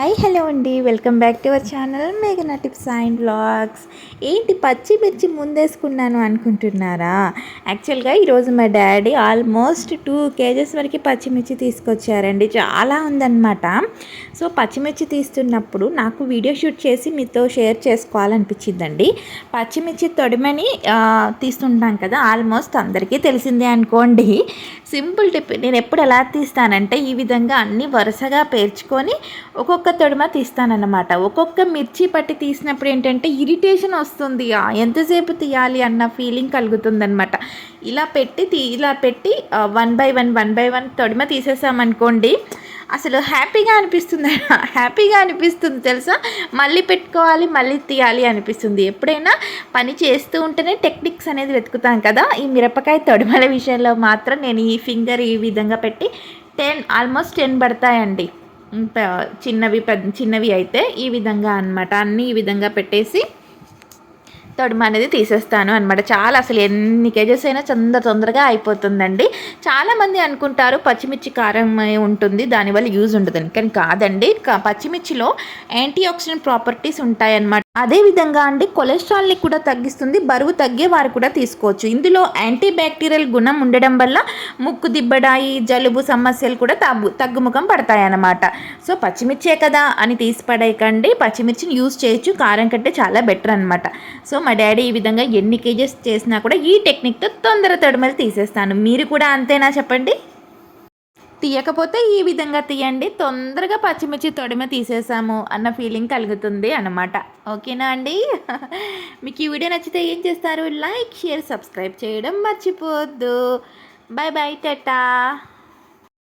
Hi hello అండి. Welcome back to our channel మేఘనా tips and blogs ఏంటి పచ్చిమిర్చి ముందేసుకున్నాను అనుకుంటున్నారా? యాక్చువల్గా ఈరోజు మా డాడీ ఆల్మోస్ట్ టూ కేజెస్ వరకు పచ్చిమిర్చి తీసుకొచ్చారండి. చాలా ఉందన్నమాట. సో పచ్చిమిర్చి తీస్తున్నప్పుడు నాకు వీడియో షూట్ చేసి మీతో షేర్ చేసుకోవాలనిపించిందండి. పచ్చిమిర్చి తొడిమని తీస్తుంటాం కదా ఆల్మోస్ట్ అందరికీ తెలిసిందే అనుకోండి. సింపుల్ టిప్ నేను ఎప్పుడు ఎలా తీస్తానంటే ఈ విధంగా అన్ని వరుసగా పేర్చుకొని ఒక్కొక్క తొడిమ తీస్తానన్నమాట. ఒక్కొక్క మిర్చి పట్టి తీసినప్పుడు ఏంటంటే ఇరిటేషన్ వస్తుంది. ఎంతసేపు తీయాలి అన్న ఫీలింగ్ కలుగుతుందనమాట ఇలా పెట్టి తీ ఇలా పెట్టి one by one one by one తొడిమ తీసేసామనుకోండి అసలు హ్యాపీగా అనిపిస్తుంది? హ్యాపీగా అనిపిస్తుంది తెలుసా? మళ్ళీ పెట్టుకోవాలి మళ్ళీ తీయాలి అనిపిస్తుంది. ఎప్పుడైనా పని చేస్తూ ఉంటేనే టెక్నిక్స్ అనేది వెతుకుతాం కదా? ఈ మిరపకాయ తొడిమల విషయంలో మాత్రం నేను ఈ ఫింగర్ ఈ విధంగా పెట్టి టెన్ ఆల్మోస్ట్ టెన్ పడతాయండి. చిన్నవి చిన్నవి అయితే ఈ విధంగా అన్నమాట. అన్నీ ఈ విధంగా పెట్టేసి తొడిమ అనేది తీసేస్తాను అనమాట చాలా అసలు ఎన్ని కేజెస్ అయినా తొందర తొందరగా అయిపోతుందండి. చాలామంది అనుకుంటారు పచ్చిమిర్చి కారం ఉంటుంది దానివల్ల యూజ్ ఉంటుందని కానీ కాదండి క- పచ్చిమిర్చిలో యాంటీ ఆక్సిడెంట్ ప్రాపర్టీస్ ఉంటాయన్నమాట. అదే విధంగా అండి కొలెస్ట్రాల్ని కూడా తగ్గిస్తుంది బరువు తగ్గే వారు కూడా తీసుకోవచ్చు. ఇందులో యాంటీ బ్యాక్టీరియల్ గుణం ఉండడం వల్ల ముక్కు దిబ్బడాయి జలుబు సమస్యలు కూడా తగ్గు తగ్గుముఖం పడతాయన్నమాట. సో పచ్చిమిర్చే కదా అని తీసి పడేయకండి పచ్చిమిర్చిని యూజ్ చేయొచ్చు కారం కంటే చాలా బెటర్ అనమాట సో మా డాడీ ఈ విధంగా ఎన్ని కేజెస్ చేసినా కూడా ఈ టెక్నిక్తో తొందర తొడమలు తీసేస్తాను. మీరు కూడా అంతేనా చెప్పండి? తీయకపోతే ఈ విధంగా తీయండి. తొందరగా పచ్చిమిర్చి తొడిమ తీసేసాము అన్న ఫీలింగ్ కలుగుతుంది అన్నమాట. ఓకేనా అండి? మీకు ఈ వీడియో నచ్చితే ఏం చేస్తారు? లైక్ షేర్ సబ్స్క్రైబ్ చేయడం మర్చిపోవద్దు బాయ్ బాయ్ టటా.